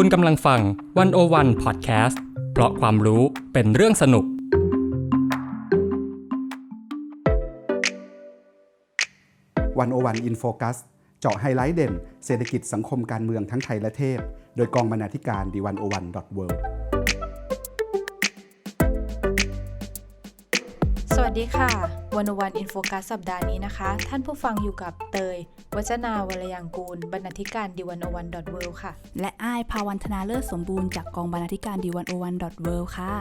คุณกำลังฟังวันโอวันพอดแคสต์เพราะความรู้เป็นเรื่องสนุก วันโอวันอินโฟคัสเจาะไฮไลท์เด่น เศรษฐกิจสังคมการเมืองทั้งไทยและเทศ โดยกองบรรณาธิการดีวันโอวันดอทเวิ สวัสดีค่ะวันวันอินโฟกัสสัปดาห์นี้นะคะ ท่านผู้ฟังอยู่กับเตย วัจนาวรยังกูล บรรณาธิการดีวันวันดอทเวค่ะ และอ้ายภาวันธนาเลิศสมบูรณ์จากกองบรรณาธิการดีวันโอวันดอทเวค่ะ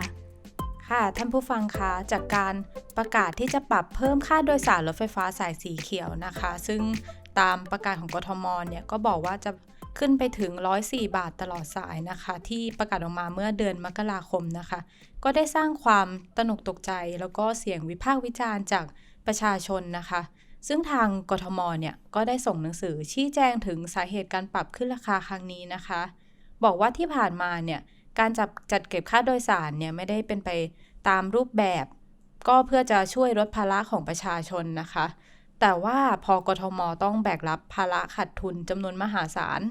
ค่ะ ท่านผู้ฟังคะจากการประกาศที่จะปรับเพิ่มค่าโดยสารรถไฟฟ้าสายสีเขียวนะคะ ซึ่งตามประกาศของกทมเนี่ยก็บอกว่าจะ ขึ้นไปถึง 104 บาทตลอดสายนะคะ ที่ประกาศออกมาเมื่อเดือนมกราคมนะคะ ก็ได้สร้างความตระหนกตกใจ แล้วก็เสียงวิพากษ์วิจารณ์จากประชาชนนะคะ ซึ่งทางกทมเนี่ยก็ได้ส่งหนังสือชี้แจงถึงสาเหตุการปรับขึ้นราคาครั้งนี้นะคะ บอกว่าที่ผ่านมาเนี่ยการจับจัดเก็บค่าโดยสารเนี่ยไม่ได้เป็นไปตามรูปแบบ ก็เพื่อจะช่วยลดภาระของประชาชนนะคะแต่ว่าพอกทมต้องแบกรับภาระขาดทุนจำนวนมหาศาล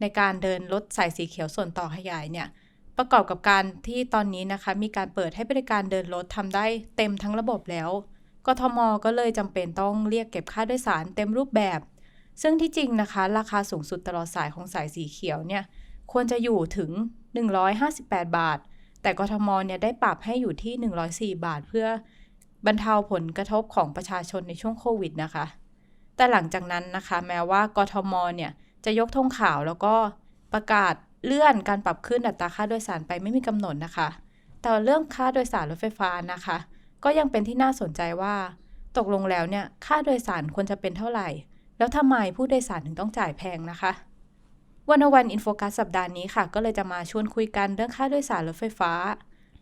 ในการเดินรถสายสีเขียวส่วนต่อขยายเนี่ยประกอบกับการที่ตอนนี้นะคะ มีการเปิดให้บริการเดินรถทำได้เต็มทั้งระบบแล้วกทมก็เลยจำเป็นต้องเรียกเก็บค่าโดยสารเต็มรูปแบบ ซึ่งที่จริงนะคะ ราคาสูงสุดตลอดสายของสายสีเขียวเนี่ยควรจะอยู่ถึง 158 บาท แต่กทมเนี่ยได้ปรับให้อยู่ที่ 104 บาท เพื่อบรรเทาผลกระทบของประชาชนในช่วงโควิดนะคะ แต่หลังจากนั้นนะคะ แม้ว่ากทมเนี่ย จะยกธงขาวแล้วก็ประกาศเลื่อนการปรับขึ้นอัตราค่าโดยสารไปไม่มีกำหนดนะคะ แต่เรื่องค่าโดยสารรถไฟฟ้านะคะ ก็ยังเป็นที่น่าสนใจว่า ตกลงแล้วเนี่ยค่าโดยสารควรจะเป็นเท่าไหร่ แล้วทำไมผู้โดยสารถึงต้องจ่ายแพงนะคะวันวันอินโฟกัสสัปดาห์นี้ค่ะ ก็เลยจะมาชวนคุยกันเรื่องค่าโดยสารรถไฟฟ้า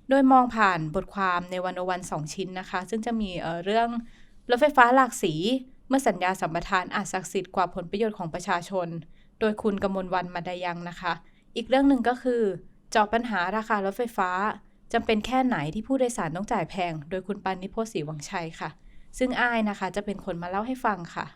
โดยมองผ่านบทความในวันวันสองชิ้นนะคะ ซึ่งจะมีเเรื่องรถไฟฟ้าหลากสี เมื่อสัญญาสัมปทานอาจศักดิ์สิทธิ์กว่าผลประโยชน์ของประชาชน โดยคุณกมลวันมาดายังนะคะ อีกเรื่องหนึ่งก็คือจอบปัญหาราคารถไฟฟ้าจำเป็นแค่ไหนที่ผู้โดยสารต้องจ่ายแพง โดยคุณปันนิโพศรีวังชัยค่ะ ซึ่งอ้ายนะคะจะเป็นคนมาเล่าให้ฟังค่ะ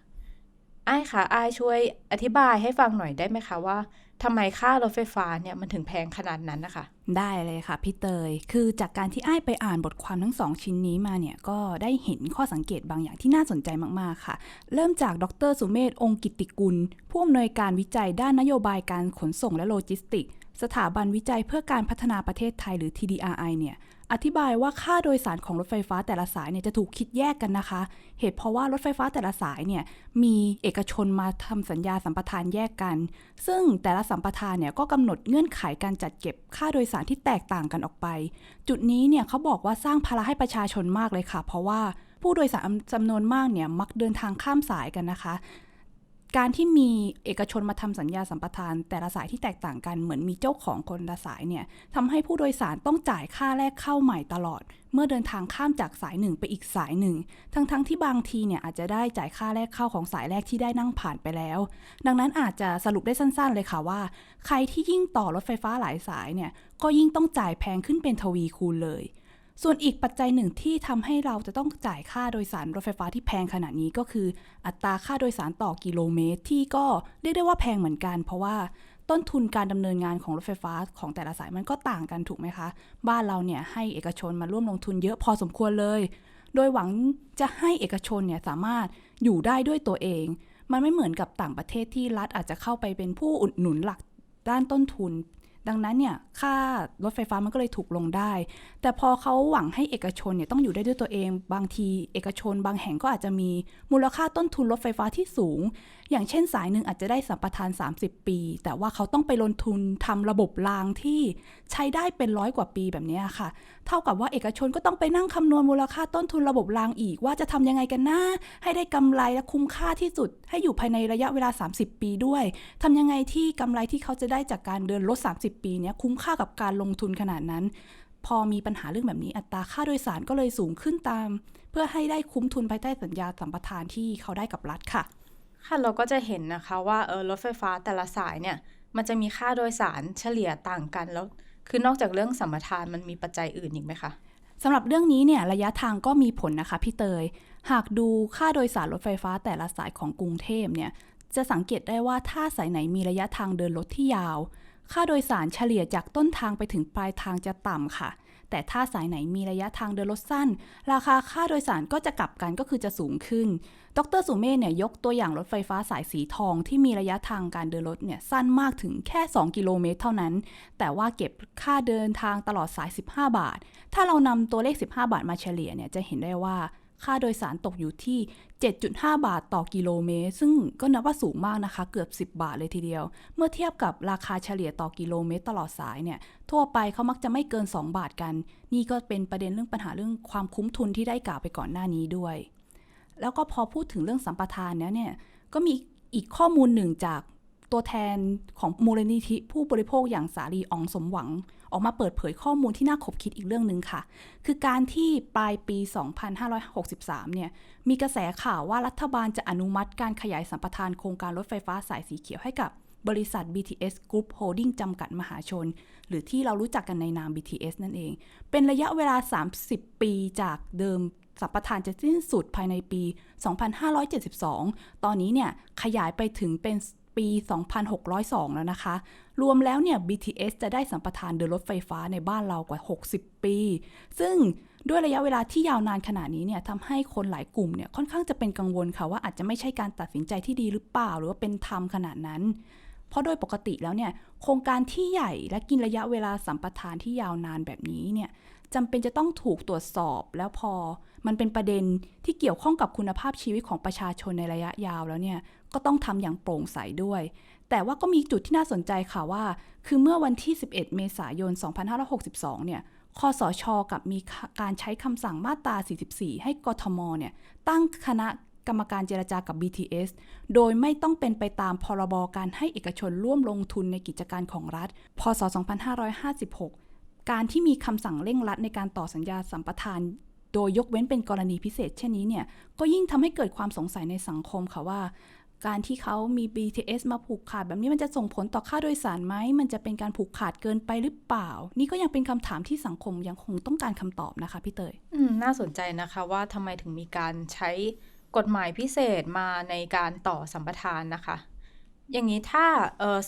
ไอ้ค่ะไอ้ช่วยอธิบายให้ฟังหน่อยได้ไหมคะว่าทำไมค่ารถไฟฟ้าเนี่ยมันถึงแพงขนาดนั้นนะคะ ได้เลยค่ะพี่เตย คือจากการที่ไอ้ไปอ่านบทความทั้งสองชิ้นนี้มาเนี่ย ก็ได้เห็นข้อสังเกตบางอย่างที่น่าสนใจมากๆค่ะ เริ่มจากดรสุเมธองค์กิตติกุล ผู้อำนวยการวิจัยด้านนโยบายการขนส่งและโลจิสติก สถาบันวิจัยเพื่อการพัฒนาประเทศไทยหรือ TDRI เนี่ย อธิบายว่าค่าโดยสารของรถไฟฟ้าแต่ละสายเนี่ยจะถูกคิดแยกกันนะคะ เหตุเพราะว่ารถไฟฟ้าแต่ละสายเนี่ยมีเอกชนมาทำสัญญาสัมปทานแยกกัน ซึ่งแต่ละสัมปทานเนี่ยก็กำหนดเงื่อนไขการจัดเก็บค่าโดยสารที่แตกต่างกันออกไป จุดนี้เนี่ยเขาบอกว่าสร้างภาระให้ประชาชนมากเลยค่ะ เพราะว่าผู้โดยสารจำนวนมากเนี่ยมักเดินทางข้ามสายกันนะคะ การที่มีเอกชนมาทำสัญญาสัมปทาน แต่ละสายที่แตกต่างกันเหมือนมีเจ้าของคนละสายเนี่ยทำให้ผู้โดยสารต้องจ่ายค่าแรกเข้าใหม่ตลอด เมื่อเดินทางข้ามจากสายหนึ่งไปอีกสายหนึ่ง ทั้งๆทที่บางทีเนี่ยอาจจะได้จ่ายค่าแรกเข้าของสายแรกที่ได้นั่งผ่านไปแล้ว ดังนั้นอาจจะสรุปได้สั้นๆ เลยค่ะว่า ใครที่ยิ่งต่อรถไฟฟ้าหลายสายเนี่ยก็ยิ่งต้องจ่ายแพงขึ้นเป็นทวีคูณเลย ส่วนอีกปัจจัยหนึ่งที่ทำให้เราจะต้องจ่ายค่าโดยสารรถไฟฟ้าที่แพงขนาดนี้ก็คือ อัตราค่าโดยสารต่อกิโลเมตร ที่ก็เรียกได้ว่าแพงเหมือนกัน เพราะว่าต้นทุนการดำเนินงานของรถไฟฟ้าของแต่ละสายมันก็ต่างกันถูกไหมคะ บ้านเราเนี่ยให้เอกชนมาร่วมลงทุนเยอะพอสมควรเลย โดยหวังจะให้เอกชนเนี่ยสามารถอยู่ได้ด้วยตัวเอง มันไม่เหมือนกับต่างประเทศที่รัฐอาจจะเข้าไปเป็นผู้อุดหนุนหลักด้านต้นทุน ดังนั้นเนี่ยค่ารถไฟฟ้ามันก็เลยถูกลงได้ แต่พอเขาหวังให้เอกชนเนี่ยต้องอยู่ได้ด้วยตัวเอง บางทีเอกชนบางแห่งก็อาจจะมีมูลค่าต้นทุนรถไฟฟ้าที่สูง อย่างเช่นสายหนึ่งอาจจะได้สัมปทาน 30 ปี แต่ว่าเขาต้องไปลงทุนทำระบบรางที่ใช้ได้เป็นร้อยกว่าปีแบบนี้ค่ะ เท่ากับว่าเอกชนก็ต้องไปนั่งคำนวณมูลค่าต้นทุนระบบรางอีก ว่าจะทำยังไงกันนะให้ได้กำไรและคุ้มค่าที่สุด ให้อยู่ภายในระยะเวลา 30 ปีด้วยทำยังไงที่กำไรที่เขาจะได้จากการเดินรถ30ปีเนี้ยคุ้มค่ากับการลงทุนขนาดนั้น พอมีปัญหาเรื่องแบบนี้อัตราค่าโดยสารก็เลยสูงขึ้นตาม เพื่อให้ได้คุ้มทุนภายใต้สัญญาสัมปทานที่เขาได้กับรัฐค่ะ ค่ะเราก็จะเห็นนะคะว่าเออรถไฟฟ้าแต่ละสายเนี่ยมันจะมีค่าโดยสารเฉลี่ยต่างกันแล้ว คือนอกจากเรื่องสัมปทานมันมีปัจจัยอื่นอีกไหมคะสำหรับเรื่องนี้เนี่ยระยะทางก็มีผลนะคะพี่เตย หากดูค่าโดยสารรถไฟฟ้าแต่ละสายของกรุงเทพเนี่ยจะสังเกตได้ว่าถ้าสายไหนมีระยะทางเดินรถที่ยาว ค่าโดยสารเฉลี่ยจากต้นทางไปถึงปลายทางจะต่ำค่ะ แต่ถ้าสายไหนมีระยะทางเดินรถสั้น ราคาค่าโดยสารก็จะกลับกันก็คือจะสูงขึ้น ดรสุเมธเนี่ยยกตัวอย่างรถไฟฟ้าสายสีทองที่มีระยะทางการเดินรถเนี่ยสั้นมากถึงแค่ 2 กิโลเมตรเท่านั้น แต่ว่าเก็บค่าเดินทางตลอดสาย 15 บาท ถ้าเรานำตัวเลข 15 บาทมาเฉลี่ยเนี่ยจะเห็นได้ว่า ค่าโดยสารตกอยู่ที่ 7.5 บาทต่อกิโลเมตร ซึ่งก็นับว่าสูงมากนะคะ เกือบ 10 บาทเลยทีเดียว เมื่อเทียบกับราคาเฉลี่ยต่อกิโลเมตรตลอดสายเนี่ย ทั่วไปเขามักจะไม่เกิน 2 บาทกัน นี่ก็เป็นประเด็นเรื่องปัญหาเรื่องความคุ้มทุนที่ได้กล่าวไปก่อนหน้านี้ด้วย แล้วก็พอพูดถึงเรื่องสัมปทานเนี้ยเนี่ย ก็มีอีกข้อมูลหนึ่งจาก ตัวแทนของมูลนิธิผู้บริโภคอย่างสาลีอองสมหวัง ออกมาเปิดเผยข้อมูลที่น่าขบคิดอีกเรื่องหนึ่งค่ะ คือการที่ปลายปี 2563 เนี่ย มีกระแสข่าวว่ารัฐบาลจะอนุมัติการขยายสัมปทานโครงการรถไฟฟ้าสายสีเขียวให้กับบริษัท BTS Group Holding จำกัดมหาชน หรือที่เรารู้จักกันในนาม BTS นั่นเอง เป็นระยะเวลา 30 ปีจากเดิมสัมปทานจะสิ้นสุดภายในปี 2572 ตอนนี้เนี่ยขยายไปถึงเป็น ปี 2602 แล้วนะคะ รวมแล้วเนี่ย BTS จะได้สัมปทานเดินรถไฟฟ้าในบ้านเรากว่า 60 ปี ซึ่งด้วยระยะเวลาที่ยาวนานขนาดนี้เนี่ยทำให้คนหลายกลุ่มเนี่ยค่อนข้างจะเป็นกังวลค่ะว่าอาจจะไม่ใช่การตัดสินใจที่ดีหรือเปล่า หรือว่าเป็นธรรมขนาดนั้น เพราะโดยปกติแล้วเนี่ยโครงการที่ใหญ่และกินระยะเวลาสัมปทานที่ยาวนานแบบนี้เนี่ยจำเป็นจะต้องถูกตรวจสอบแล้วพอ มันเป็นประเด็นที่เกี่ยวข้องกับคุณภาพชีวิตของประชาชนในระยะยาวแล้วเนี่ย ก็ต้องทำอย่างโปร่งใสด้วย แต่ว่าก็มีจุดที่น่าสนใจค่ะว่า คือเมื่อวันที่ 11 เมษายน 2562 เนี่ยคอสชกับมีการใช้คำสั่งมาตรา 44 ให้กทมเนี่ยตั้งคณะกรรมการเจรจากับ BTS โดยไม่ต้องเป็นไปตามพรบการให้เอกชนร่วมลงทุนในกิจการของรัฐ พศ 2556 การที่มีคำสั่งเร่งรัดในการต่อสัญญาสัมปทาน โดยยกเว้นเป็นกรณีพิเศษเช่นนี้เนี่ย ก็ยิ่งทำให้เกิดความสงสัยในสังคมค่ะว่า การที่เขามี BTS มาผูกขาดแบบนี้มันจะส่งผลต่อค่าโดยสารไหม มันจะเป็นการผูกขาดเกินไปหรือเปล่า นี่ก็ยังเป็นคำถามที่สังคมยังคงต้องการคำตอบนะคะพี่เตยอืมน่าสนใจนะคะว่าทำไมถึงมีการใช้กฎหมายพิเศษมาในการต่อสัมปทานนะคะ อย่างนี้ถ้า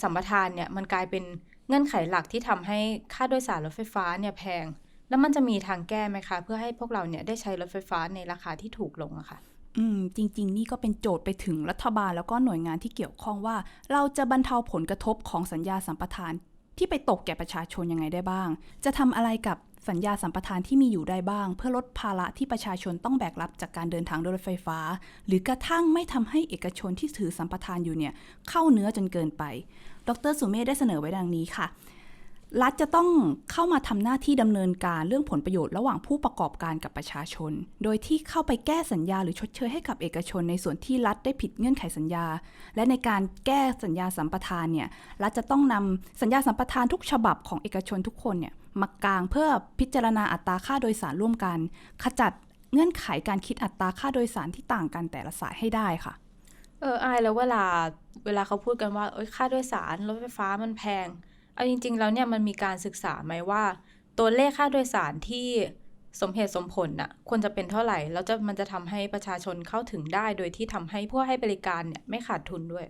สัมปทานเนี่ยมันกลายเป็นเงื่อนไขหลักที่ทำให้ค่าโดยสารรถไฟฟ้าเนี่ยแพง แล้วมันจะมีทางแก้ไหมคะ เพื่อให้พวกเราเนี่ยได้ใช้รถไฟฟ้าในราคาที่ถูกลงอะค่ะ อืมจริง ๆ นี่ก็เป็นโจทย์ไปถึงรัฐบาลแล้วก็หน่วยงานที่เกี่ยวข้องว่า เราจะบรรเทาผลกระทบของสัญญาสัมปทานที่ไปตกแก่ประชาชนยังไงได้บ้าง จะทำอะไรกับสัญญาสัมปทานที่มีอยู่ได้บ้าง เพื่อลดภาระที่ประชาชนต้องแบกรับจากการเดินทางโดยรถไฟฟ้า หรือกระทั่งไม่ทำให้เอกชนที่ถือสัมปทานอยู่เนี่ยเข้าเนื้อจนเกินไป ดรสุเมธได้เสนอไว้ดังนี้ค่ะ รัฐจะต้องเข้ามาทำหน้าที่ดำเนินการเรื่องผลประโยชน์ระหว่างผู้ประกอบการกับประชาชน โดยที่เข้าไปแก้สัญญาหรือชดเชยให้กับเอกชน ในส่วนที่รัฐได้ผิดเงื่อนไขสัญญา และในการแก้สัญญาสัมปทานเนี่ยรัฐจะต้องนำสัญญาสัมปทานทุกฉบับของเอกชนทุกคนเนี่ยมากางเพื่อพิจารณาอัตราค่าโดยสารร่วมกัน ขจัดเงื่อนไขการคิดอัตราค่าโดยสารที่ต่างกันแต่ละสายให้ได้ค่ะ เอออายแล้วเวลาเวลาเขาพูดกันว่าเอ้ยค่าโดยสารรถไฟฟ้ามันแพง เอาจริง ๆ แล้วเนี่ยมันมีการศึกษาไหมว่า ตัวเลขค่าโดยสารที่สมเหตุสมผลน่ะควรจะเป็นเท่าไหร่ แล้วจะมันจะทำให้ประชาชนเข้าถึงได้ โดยที่ทำให้ผู้ให้บริการเนี่ยไม่ขาดทุนด้วย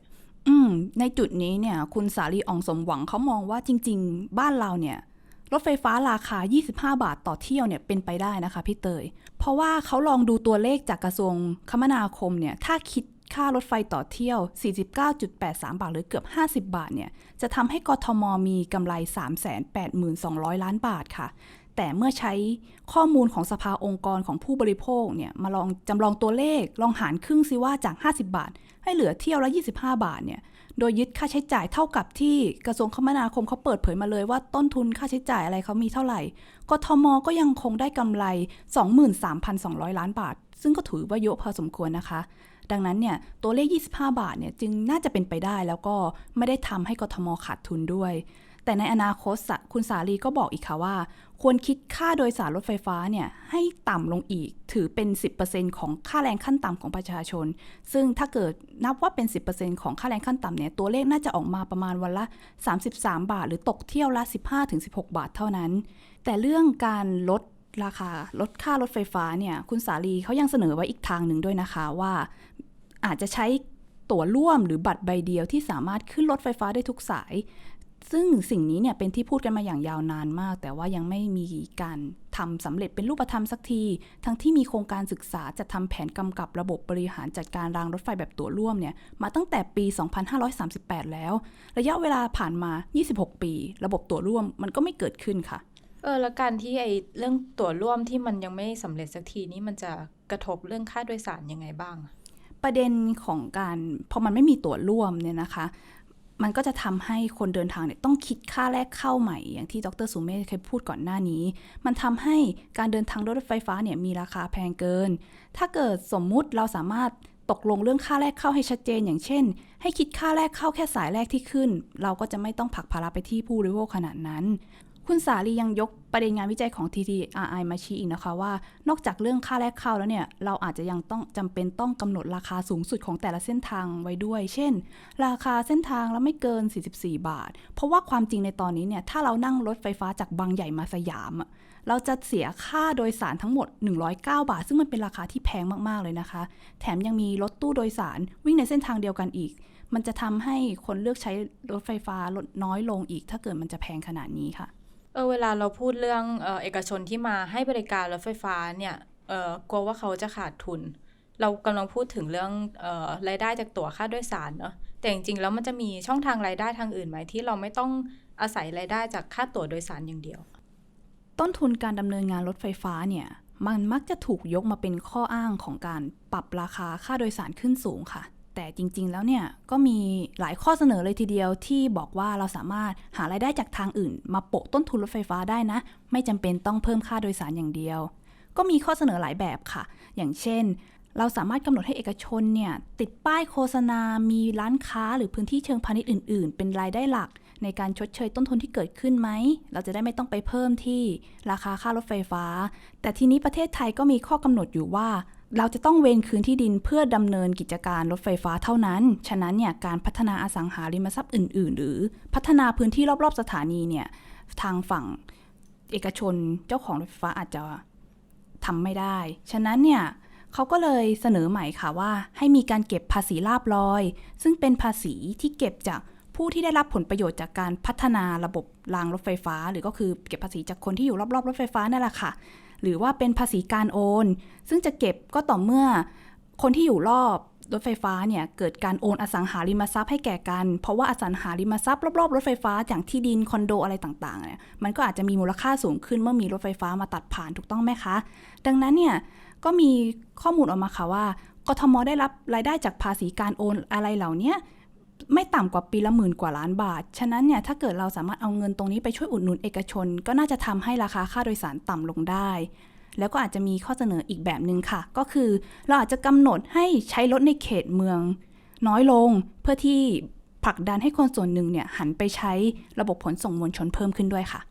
อืมในจุดนี้เนี่ย คุณสาลีอองสมหวังเขามองว่าจริง ๆ บ้านเราเนี่ย รถไฟฟ้าราคา 25 บาทต่อเที่ยวเนี่ยเป็นไปได้นะคะพี่เตย เพราะว่าเขาลองดูตัวเลขจากกระทรวงคมนาคมเนี่ย ถ้าคิด ค่ารถไฟต่อเที่ยว 49.83 บาทหรือเกือบ 50 บาทเนี่ยจะทำให้กทมมีกำไร 382,200 ล้านบาทค่ะ แต่เมื่อใช้ข้อมูลของสภาองค์กรของผู้บริโภคเนี่ยมาลองจำลองตัวเลขลองหารครึ่งซิว่าจาก 50 บาท ให้เหลือเที่ยวละ 25 บาทเนี่ยโดยยึดค่าใช้จ่ายเท่ากับที่กระทรวงคมนาคมเขาเปิดเผยมาเลยว่าต้นทุนค่าใช้จ่ายอะไรเขามีเท่าไหร่ กทมก็ยังคงได้กำไร 23,200 ล้านบาท ซึ่งก็ถือว่าเยอะพอสมควรนะคะ ดังนั้นเนี่ยตัวเลข 25 บาทเนี่ยจึงน่าจะเป็นไปได้แล้วก็ไม่ได้ทำให้กทมขาดทุนด้วย แต่ในอนาคตคุณสาลีก็บอกอีกค่ะว่า ควรคิดค่าโดยสารรถไฟฟ้าเนี่ยให้ต่ำลงอีกถือเป็น 10%ของค่าแรงขั้นต่ำของประชาชน ซึ่งถ้าเกิดนับว่าเป็น 10%ของค่าแรงขั้นต่ำเนี่ยตัวเลขน่าจะออกมาประมาณวันละ 33 บาท หรือตกเที่ยวละ 15-16 บาทเท่านั้น แต่เรื่องการลด ราคาลดค่ารถไฟฟ้าเนี่ย คุณสาลีเขายังเสนอไว้อีกทางหนึ่งด้วยนะคะว่าอาจจะใช้ตั๋วร่วมหรือบัตรใบเดียวที่สามารถขึ้นรถไฟฟ้าได้ทุกสาย ซึ่งสิ่งนี้เนี่ยเป็นที่พูดกันมาอย่างยาวนานมาก แต่ว่ายังไม่มีการทำสำเร็จเป็นรูปธรรมสักที ทั้งที่มีโครงการศึกษาจะทำแผนกำกับระบบบริหารจัดการรางรถไฟแบบตั๋วร่วมเนี่ยมาตั้งแต่ปี 2538 แล้ว ระยะเวลาผ่านมา 26 ปี ระบบตั๋วร่วมมันก็ไม่เกิดขึ้นค่ะ เออแล้วการที่ไอเรื่องตั๋วร่วมที่มันยังไม่สำเร็จสักทีนี้มันจะกระทบเรื่องค่าโดยสารยังไงบ้าง ประเด็นของการพอมันไม่มีตั๋วร่วมเนี่ยนะคะ มันก็จะทำให้คนเดินทางเนี่ยต้องคิดค่าแรกเข้าใหม่อย่างที่ดรสุเมธเคยพูดก่อนหน้านี้ มันทำให้การเดินทางรถไฟฟ้าเนี่ยมีราคาแพงเกิน ถ้าเกิดสมมุติเราสามารถตกลงเรื่องค่าแรกเข้าให้ชัดเจน อย่างเช่น ให้คิดค่าแรกเข้าแค่สายแรกที่ขึ้น เราก็จะไม่ต้องผักภาระไปที่ผู้บริโภคขนาดนั้น คุณสาลียังยกประเด็นงานวิจัยของ TTRI มาชี้อีกนะคะว่า นอกจากเรื่องค่าแรกเข้าแล้วเนี่ย เราอาจจะยังต้องจำเป็นต้องกำหนดราคาสูงสุดของแต่ละเส้นทางไว้ด้วย เช่น ราคาเส้นทางแล้วไม่เกิน 44 บาท เพราะว่าความจริงในตอนนี้เนี่ย ถ้าเรานั่งรถไฟฟ้าจากบางใหญ่มาสยาม เราจะเสียค่าโดยสารทั้งหมด 109 บาท ซึ่งมันเป็นราคาที่แพงมากๆเลยนะคะ แถมยังมีรถตู้โดยสารวิ่งในเส้นทางเดียวกันอีก มันจะทำให้คนเลือกใช้รถไฟฟ้าลดน้อยลงอีก ถ้าเกิดมันจะแพงขนาดนี้ค่ะ เออเวลาเราพูดเรื่องเออเอกชนที่มาให้บริการรถไฟฟ้าเนี่ยเออกลัวว่าเขาจะขาดทุน เรากำลังพูดถึงเรื่องเออรายได้จากตั๋วค่าโดยสารเนาะแต่จริงๆแล้วมันจะมีช่องทางรายได้ทางอื่นไหมที่เราไม่ต้องอาศัยรายได้จากค่าตั๋วโดยสารอย่างเดียว ต้นทุนการดำเนินงานรถไฟฟ้าเนี่ยมันมักจะถูกยกมาเป็นข้ออ้างของการปรับราคาค่าโดยสารขึ้นสูงค่ะ แต่จริง ๆ แล้วเนี่ยก็มีหลายข้อเสนอเลยทีเดียวที่บอกว่าเราสามารถหารายได้จากทางอื่น มาโปะต้นทุนรถไฟฟ้าได้นะ ไม่จำเป็นต้องเพิ่มค่าโดยสารอย่างเดียว ก็มีข้อเสนอหลายแบบค่ะ อย่างเช่น เราสามารถกำหนดให้เอกชนเนี่ยติดป้ายโฆษณา มีร้านค้าหรือพื้นที่เชิงพาณิชย์อื่น ๆ เป็นรายได้หลัก ในการชดเชยต้นทุนที่เกิดขึ้นไหม เราจะได้ไม่ต้องไปเพิ่มที่ราคาค่ารถไฟฟ้า แต่ทีนี้ประเทศไทยก็มีข้อกำหนดอยู่ว่า เราจะต้องเวนคืนที่ดินเพื่อดำเนินกิจการรถไฟฟ้าเท่านั้น ฉะนั้นเนี่ยการพัฒนาอสังหาริมทรัพย์อื่น ๆ หรือพัฒนาพื้นที่รอบ ๆ สถานีเนี่ยทางฝั่งเอกชนเจ้าของรถไฟฟ้าอาจจะทำไม่ได้ ฉะนั้นเนี่ยเขาก็เลยเสนอใหม่ค่ะว่า ให้มีการเก็บภาษีลาบลอย ซึ่งเป็นภาษีที่เก็บจาก ผู้ที่ได้รับผลประโยชน์จากการพัฒนาระบบรางรถไฟฟ้า หรือก็คือเก็บภาษีจากคนที่อยู่รอบๆรถไฟฟ้านั่นแหละค่ะ หรือว่าเป็นภาษีการโอน ซึ่งจะเก็บก็ต่อเมื่อคนที่อยู่รอบรถไฟฟ้าเนี่ยเกิดการโอนอสังหาริมทรัพย์ให้แก่กัน เพราะว่าอสังหาริมทรัพย์รอบๆรถไฟฟ้าอย่างที่ดินคอนโดอะไรต่างๆเนี่ยมันก็อาจจะมีมูลค่าสูงขึ้นเมื่อมีรถไฟฟ้ามาตัดผ่านถูกต้องไหมคะ ดังนั้นเนี่ยก็มีข้อมูลออกมาค่ะว่ากทมได้รับรายได้จากภาษีการโอนอะไรเหล่านี้ ไม่ต่ำกว่าปีละหมื่นกว่าล้านบาท ฉะนั้นเนี่ยถ้าเกิดเราสามารถเอาเงินตรงนี้ไปช่วยอุดหนุนเอกชน ก็น่าจะทำให้ราคาค่าโดยสารต่ำลงได้ แล้วก็อาจจะมีข้อเสนออีกแบบหนึ่งค่ะ ก็คือเราอาจจะกำหนดให้ใช้รถในเขตเมือง น้อยลงเพื่อที่ผลักดันให้คนส่วนหนึ่งเนี่ยหันไปใช้ระบบขนส่งมวลชนเพิ่มขึ้นด้วยค่ะ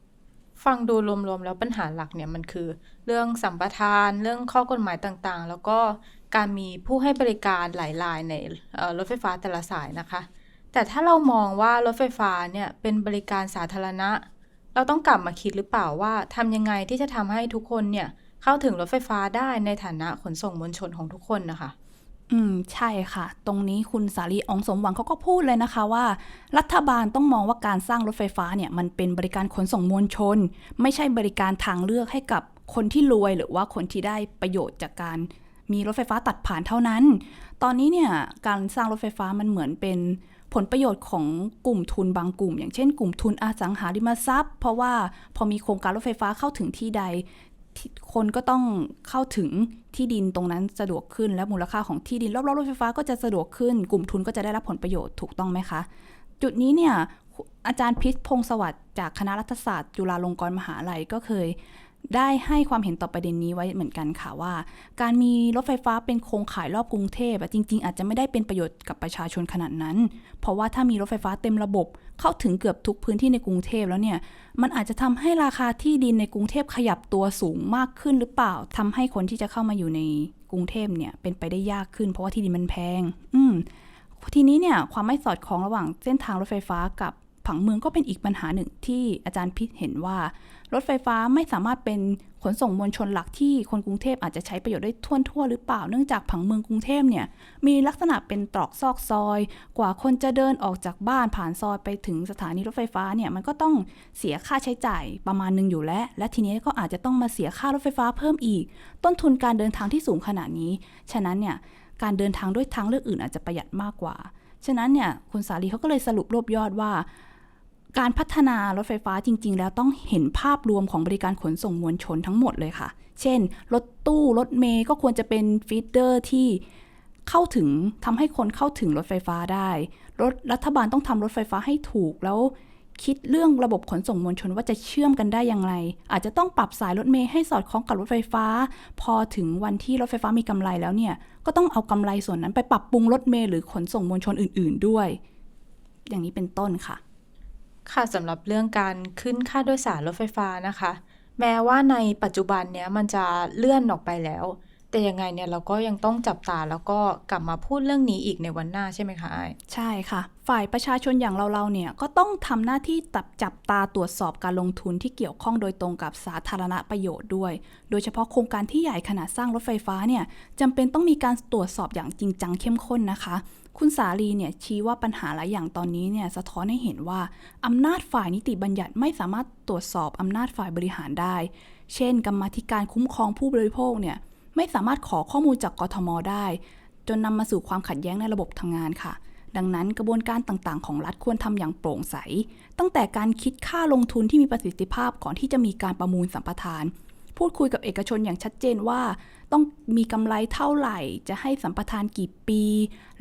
ฟังดูรวมๆแล้วปัญหาหลักเนี่ยมันคือ เรื่องสัมปทาน เรื่องข้อกฎหมายต่างๆ แล้วก็การมีผู้ให้บริการหลายรายในรถไฟฟ้าแต่ละสายนะคะ แต่ถ้าเรามองว่ารถไฟฟ้าเนี่ยเป็นบริการสาธารณะ เราต้องกลับมาคิดหรือเปล่าว่าทำยังไงที่จะทำให้ทุกคนเนี่ยเข้าถึงรถไฟฟ้าได้ในฐานะขนส่งมวลชนของทุกคนนะคะ อืม ใช่ค่ะ ตรงนี้คุณสาลีอองสมหวังเขาก็พูดเลยนะคะว่า รัฐบาลต้องมองว่าการสร้างรถไฟฟ้าเนี่ยมันเป็นบริการขนส่งมวลชน ไม่ใช่บริการทางเลือกให้กับคนที่รวยหรือว่าคนที่ได้ประโยชน์จากการมีรถไฟฟ้าตัดผ่านเท่านั้น ตอนนี้เนี่ยการสร้างรถไฟฟ้ามันเหมือนเป็น ผลประโยชน์ของกลุ่มทุนบางกลุ่ม อย่างเช่นกลุ่มทุนอสังหาริมทรัพย์ เพราะว่าพอมีโครงการรถไฟฟ้าเข้าถึงที่ใด คนก็ต้องเข้าถึงที่ดินตรงนั้นสะดวกขึ้นและมูลค่าของที่ดินรอบๆรถไฟฟ้าก็จะสะดวกขึ้น กลุ่มทุนก็จะได้รับผลประโยชน์ถูกต้องไหมคะ จุดนี้เนี่ยอาจารย์พิษพงศวัสดิ์จากคณะรัฐศาสตร์จุฬาลงกรณ์มหาลัยก็เคย ได้ให้ความเห็นต่อประเด็นนี้ไว้เหมือนกันค่ะว่า การมีรถไฟฟ้าเป็นโครงข่ายรอบกรุงเทพจริง ๆ อาจจะไม่ได้เป็นประโยชน์กับประชาชนขนาดนั้น เพราะว่าถ้ามีรถไฟฟ้าเต็มระบบ เข้าถึงเกือบทุกพื้นที่ในกรุงเทพแล้วเนี่ยมันอาจจะทำให้ราคาที่ดินในกรุงเทพขยับตัวสูงมากขึ้นหรือเปล่าทำให้คนที่จะเข้ามาอยู่ในกรุงเทพเนี่ยเป็นไปได้ยากขึ้น เพราะว่าที่ดินมันแพง อืมทีนี้เนี่ยความไม่สอดคล้องระหว่างเส้นทางรถไฟฟ้ากับ ผังเมืองก็เป็นอีกปัญหาหนึ่งที่อาจารย์พิษเห็นว่า รถไฟฟ้าไม่สามารถเป็นขนส่งมวลชนหลักที่คนกรุงเทพอาจจะใช้ประโยชน์ได้ทั่วทั่วหรือเปล่าเนื่องจากผังเมืองกรุงเทพเนี่ยมีลักษณะเป็นตรอกซอกซอย กว่าคนจะเดินออกจากบ้านผ่านซอยไปถึงสถานีรถไฟฟ้าเนี่ยมันก็ต้องเสียค่าใช้จ่ายประมาณหนึงอยู่แล้ว และทีนี้ก็อาจจะต้องมาเสียค่ารถไฟฟ้าเพิ่มอีก ต้นทุนการเดินทางที่สูงขนาดนี้ ฉะนั้นเนี่ยการเดินทางด้วยทางเลือกอื่นอาจจะประหยัดมากกว่า ฉะนั้นเนี่ยคุณสาลีเขาก็เลยสรุปรวบยอดว่า การพัฒนารถไฟฟ้าจริง ๆ แล้วต้องเห็นภาพรวมของบริการขนส่งมวลชนทั้งหมดเลยค่ะ เช่น รถตู้รถเมย์ก็ควรจะเป็นฟีดเดอร์ที่เข้าถึงทำให้คนเข้าถึงรถไฟฟ้าได้ รถรัฐบาลต้องทำรถไฟฟ้าให้ถูกแล้วคิดเรื่องระบบขนส่งมวลชนว่าจะเชื่อมกันได้อย่างไร อาจจะต้องปรับสายรถเมย์ให้สอดคล้องกับรถไฟฟ้า พอถึงวันที่รถไฟฟ้ามีกำไรแล้วเนี่ย ก็ต้องเอากำไรส่วนนั้นไปปรับปรุงรถเมย์หรือขนส่งมวลชนอื่น ๆ ด้วย อย่างนี้เป็นต้นค่ะ ค่ะสำหรับเรื่องการขึ้นค่าโดยสารรถไฟฟ้านะคะ แม้ว่าในปัจจุบันเนี้ยมันจะเลื่อนออกไปแล้ว แต่ยังไงเนี่ยเราก็ยังต้องจับตาแล้วก็กลับมาพูดเรื่องนี้อีกในวันหน้าใช่ไหมคะอ้ใช่ค่ะ ฝ่ายประชาชนอย่างเราๆเนี่ยก็ต้องทำหน้าที่ตับจับตาตรวจสอบการลงทุนที่เกี่ยวข้องโดยตรงกับสาธารณประโยชน์ด้วย โดยเฉพาะโครงการที่ใหญ่ขนาดสร้างรถไฟฟ้าเนี่ยจำเป็นต้องมีการตรวจสอบอย่างจริงจังเข้มข้นนะคะคุณสาลีเนี่ยชี้ว่าปัญหาหลายอย่างตอนนี้เนี่ยสะท้อนให้เห็นว่าอำนาจฝ่ายนิติบัญญัติไม่สามารถตรวจสอบอำนาจฝ่ายบริหารได้ เช่น กรรมธิการคุ้มครองผู้บริโภคเนี่ย ไม่สามารถขอข้อมูลจากกทมได้ จนนำมาสู่ความขัดแย้งในระบบทางงานค่ะ ดังนั้นกระบวนการต่างๆ ของรัฐควรทำอย่างโปร่งใส ตั้งแต่การคิดค่าลงทุนที่มีประสิทธิภาพก่อนที่จะมีการประมูลสัมปทาน พูดคุยกับเอกชนอย่างชัดเจนว่า ต้องมีกำไรเท่าไหร่ จะให้สัมปทานกี่ปี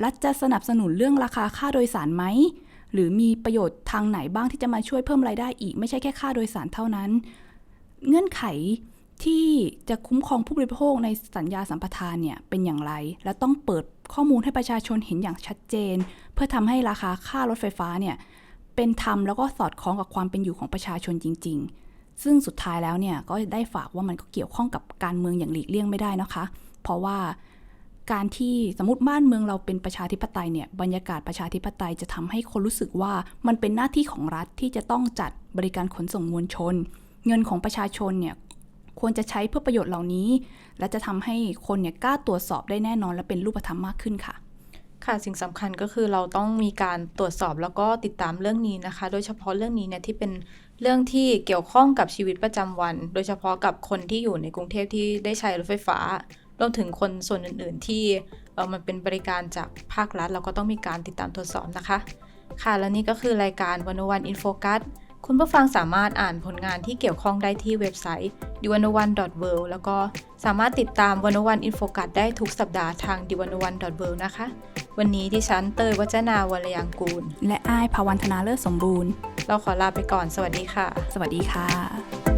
รัฐจะสนับสนุนเรื่องราคาค่าโดยสารไหมหรือมีประโยชน์ทางไหนบ้างที่จะมาช่วยเพิ่มรายได้อีก ไม่ใช่แค่ค่าโดยสารเท่านั้น เงื่อนไข ที่จะคุ้มครองผู้บริโภคในสัญญาสัมปทานเนี่ยเป็นอย่างไร และต้องเปิดข้อมูลให้ประชาชนเห็นอย่างชัดเจน เพื่อทำให้ราคาค่ารถไฟฟ้าเนี่ยเป็นธรรมแล้วก็สอดคล้องกับความเป็นอยู่ของประชาชนจริง ๆ ซึ่งสุดท้ายแล้วเนี่ยก็ได้ฝากว่ามันก็เกี่ยวข้องกับการเมืองอย่างหลีกเลี่ยงไม่ได้นะคะ เพราะว่าการที่สมมติบ้านเมืองเราเป็นประชาธิปไตยเนี่ยบรรยากาศประชาธิปไตยจะทำให้คนรู้สึกว่ามันเป็นหน้าที่ของรัฐที่จะต้องจัดบริการขนส่งมวลชน เงินของประชาชนเนี่ย ควรจะใช้เพื่อประโยชน์เหล่านี้ และจะทำให้คนเนี่ยกล้าตรวจสอบได้แน่นอนและเป็นรูปธรรมมากขึ้นค่ะค่ะสิ่งสำคัญก็คือเราต้องมีการตรวจสอบแล้วก็ติดตามเรื่องนี้นะคะ โดยเฉพาะเรื่องนี้เนี่ยที่เป็นเรื่องที่เกี่ยวข้องกับชีวิตประจำวัน โดยเฉพาะกับคนที่อยู่ในกรุงเทพที่ได้ใช้รถไฟฟ้ารวมถึงคนส่วนอื่น ๆ ที่เออมันเป็นบริการจากภาครัฐ เราก็ต้องมีการติดตามตรวจสอบนะคะ ค่ะ และนี่ก็คือรายการวันวันอินโฟกัส คุณผู้ฟังสามารถอ่านผลงานที่เกี่ยวข้องได้ที่เว็บไซต์ d i w a n o n e w o r l d แล้วก็สามารถติดตามวันวันอินโฟกัสได้ทุกสัปดาห์ทาง d i w a n o n e w o r l d นะคะ วันนี้ดิฉันเตยวัจนาวรยังกูล และอ้ายภาวันธนาเลิศสมบูรณ์ เราขอลาไปก่อน สวัสดีค่ะ สวัสดีค่ะ